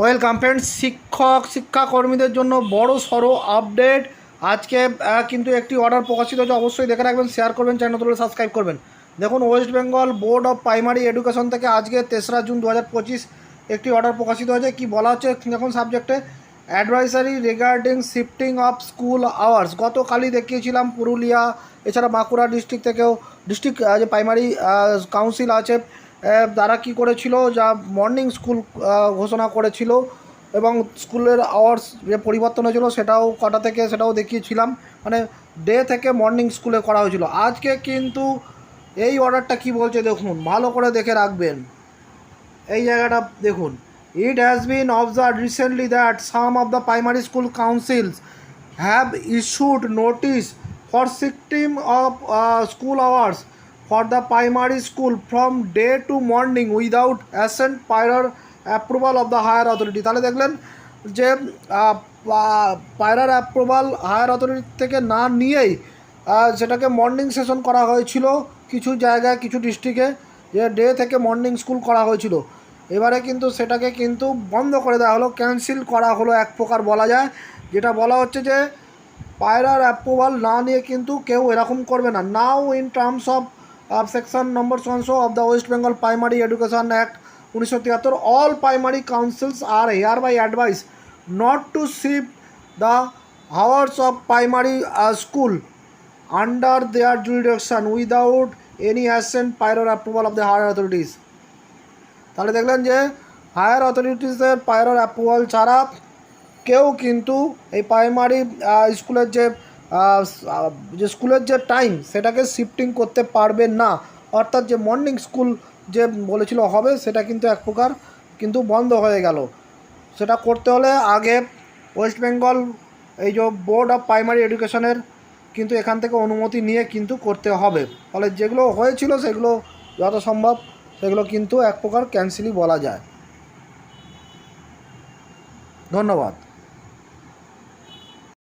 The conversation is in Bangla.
ওয়েলকাম ফ্রেন্ডস শিক্ষক, শিক্ষাকর্মীদের জন্য বড় সড়ো আপডেট আজকে কিন্তু একটি অর্ডার প্রকাশিত হয়েছে। অবশ্যই দেখে রাখবেন শেয়ার করবেন চ্যানেল তুলে সাবস্ক্রাইব করবেন। দেখুন West Bengal board of primary education থেকে আজকে তেসরা জুন দু হাজার পঁচিশ একটি অর্ডার প্রকাশিত হয়েছে। কি বলা হচ্ছে? দেখুন সাবজেক্টে advisory regarding shifting of school hours গতকালই দেখিয়েছিলাম পুরুলিয়া, এছাড়া বাঁকুড়া ডিস্ট্রিক্ট থেকেও। ডিস্ট্রিক্ট যে প্রাইমারি কাউন্সিল আছে তারা কি করেছিল? যা মর্নিং স্কুল ঘোষণা করেছিল এবং স্কুলের আওয়ার্স যে পরিবর্তন হয়েছিল সেটাও কটা থেকে সেটাও দেখিয়েছিলাম। মানে ডে থেকে মর্নিং স্কুলে করা হয়েছিল। আজকে কিন্তু এই অর্ডারটা কি বলছে দেখুন, ভালো করে দেখে রাখবেন। এই জায়গাটা দেখুন। It has been observe recently that some of the primary school councils have issued notice for shifting of school hours for the primary school from day to morning without assent prior approval of the higher authority তাহলে দেখলেন যে পায়রার অ্যাপ্রুভাল হায়ার অথরিটি থেকে না নিয়েই সেটাকে মর্নিং সেশন করা হয়েছিল কিছু জায়গায়, কিছু ডিস্ট্রিক্টে যে ডে থেকে মর্নিং স্কুল করা হয়েছিল। এবারে কিন্তু সেটাকে কিন্তু বন্ধ করে দেওয়া হলো ক্যান্সেল করা হলো এক প্রকার বলা যায়, যেটা বলা হচ্ছে যে পায়রার অ্যাপ্রুভাল না নিয়ে কিন্তু কেউ এরকম করবে না। Now in terms of section number ওয়ানশো of the West Bengal primary education act উনিশশো তিয়াত্তর all primary councils are hereby advise not to shift the hours of primary school under their jurisdiction without any assent prior approval of the higher authorities তাহলে দেখলেন যে হায়ার অথরিটিসের পায়রার অ্যাপ্রুভাল ছাড়া কেউ কিন্তু এই প্রাইমারি স্কুলের যে আহ, আহ, যে স্কুলের যে টাইম সেটাকে শিফটিং করতে পারবে না। অর্থাৎ যে মর্নিং স্কুল যে বলেছিল হবে, সেটা কিন্তু এক প্রকার কিন্তু বন্ধ হয়ে গেল। সেটা করতে হলে আগে ওয়েস্ট বেঙ্গল এই যে বোর্ড অফ প্রাইমারি এডুকেশনের কিন্তু এখান থেকে অনুমতি নিয়ে কিন্তু করতে হবে। ফলে যেগুলো হয়েছিল, সেগুলো যত সম্ভব সেগুলো কিন্তু এক প্রকার ক্যান্সেলই বলা যায়। ধন্যবাদ।